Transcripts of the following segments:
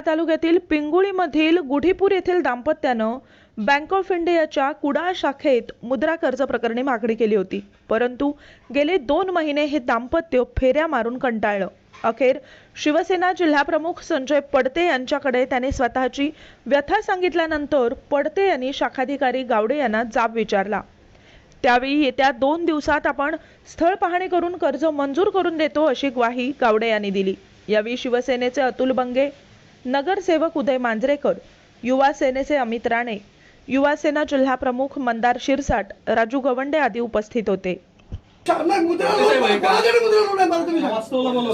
तालुक्यातील पिंगुळीमधील गुढीपूर येथील दाम्पत्यानं bank of इंडियाच्या कुडाळ शाखेत मुद्रा कर्ज प्रकरणी मागणी केली होती. परंतु गेले दोन महिने हे दाम्पत्य फेऱ्या मारून कंटाळलं. अखेर शिवसेना जिल्हाप्रमुख संजय पडते यांच्याकडे त्याने स्वतःची व्यथा सांगितल्यानंतर पडते यांनी शाखाधिकारी गावडे यांना जाब विचारला. त्यावेळी येत्या दोन दिवसात आपण स्थळ पाहणी करून कर्ज मंजूर करून देतो अशी ग्वाही गावडे यांनी दिली. यावेळी शिवसेनेचे अतुल बंगे नगरसेवक उदय मांजरेकर युवा सेनेचे अमित राणे युवा सेना जिल्हा प्रमुख मंदार शिरसाट राजू गवंडे आदी उपस्थित होते.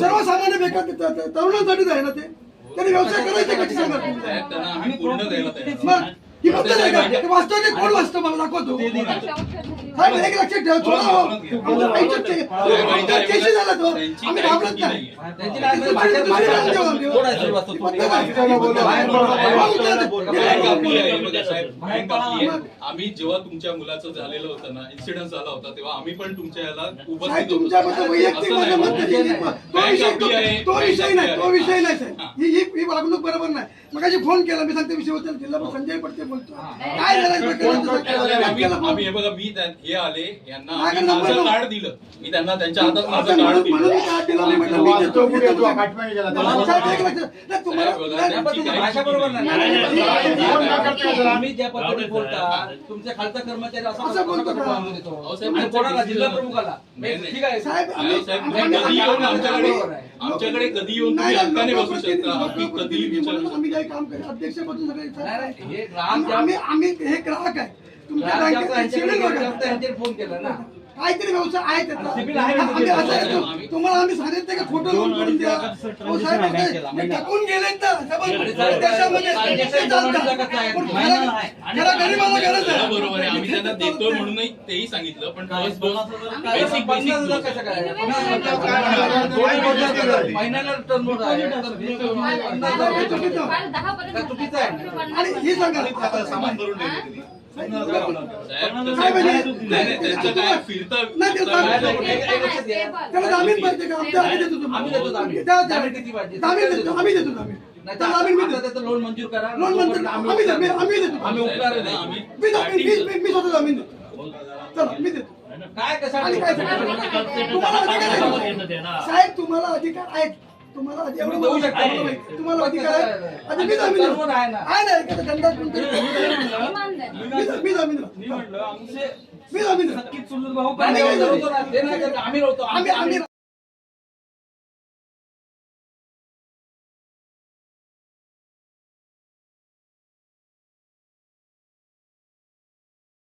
सर्वसामान्य बेकार तरुणांसाठीच आहे ना ते. त्यांनी व्यवसाय करायचे कशी सांगा तुम्ही? साहेब, त्यांना आम्ही पूर्ण द्यायला तयार आहोत. मग ही पद्धत आहे का ते वास्तव ते कोण वाचतं मला दाखवतो साहेब एक लक्षात ठेवा थोडा हो. आमच्या आईच्या चे- आमच्या केशी झाला तो. आम्ही घाबरत नाही. त्यांची काय म्हणजे भाषा- भाषा- थोडा आहे सुरुवात होतो. पद्धत आहे. बाहेर बोला, बाहेर बोला. बँक आपली आहे, बघा साहेब, बँक आपली आहे. आम्ही जेव्हा तुमच्या मुलाचं झालेलं होतं ना इन्सिडेंट झाला होता तेव्हा आम्ही पण तुमच्या याला उपस्थित. वैयक्तिक माझं. मत नाही. तो बँक विषय आपली आहे, तो- तो बँक विषय आपली नाही तो आहे. विषय नाही साहेब हा. ही ही ही वागणूक बरोबर नाही मग फोन केला मी सांगते विषय होते जिल्हा संजय पडते बोलतो काय झालं प्रकरण? साहेब, आम्ही केला आम्ही फोन. हे बघा मी त्या- हे आले यांना आम्ही माझं कार्ड दिलं मी त्यांना त्यांच्या हातात आता माझं कार्ड म्हणून म्हणून मी दिलं कार्ड दिलं, मी म्हटलं मी देतो, मी देतो. साहेब, एक लक्षात- नाही, तुम्हाला- नाही, बरोबर नाही. तुम्ही ज्या पद्धतीने बोलता तुमच्या खालचा कर्मचारी असं बोलतो का? आणि कोणाला? जिल्हा प्रमुखाला. ठीक आहे. साहेब, आम्ही- कधी येऊन आम्ही- आमच्याकडे आमच्याकडे कधी येऊन नाही, तुम्ही नाही, हक्काने बसू लोकप्रतिनिधी- शकता? आम्ही कधी लोकप्रतिनिधी म्हणून विचारू आम्ही काही काम सगळे नाही, नाही, हे ग्राहक आम्ही आम्ही- हे ग्राहक आहे. तुमच्या बँकेत फोन केला ना. काहीतरी व्यवसाय आहे त्याचा. आम्ही असं आहे, तु- तुम्हाला आम्ही सांगितलं का खोटं लोन करून द्या. साहेब टाकून गेले तर. आणि साहेब, देशामध्ये ट्रान्झॅक्शन ते चालतं. दोन कसं आहे? पण महिना. खरं- नाही. खरं गरीबाला गरज आहे. बरोबर आहे. आम्ही त्यांना देतो म्हणूनही तेही सांगितलं पण हे आणि ही सांगा. सामान भरून ठेवलं त्यांनी. साहेब, त्यांचं काय त्याला जामीन पाहिजे का आम्ही देतो तुम्हाला. आम्ही जामीन. किती पाहिजे? जामीन देतो आम्ही देतो जामीन नाही तर लोन मंजूर करा लोन मंजूर आम्ही आम्ही देतो मी- आम्ही उपकार मी जामीन मी- मी- स्वतः जामीन देतो चला मी देतो काय कसं तुम्हाला अधिकार साहेब तुम्हाला अधिकार आहेत तुम्हाला एवढं बघू शकता. तुम्हाला अधिकार आहे मी जामीन आहे ना. आहे मी- मी जामीन मी देतो आम्ही आम्ही आम्ही आम्ही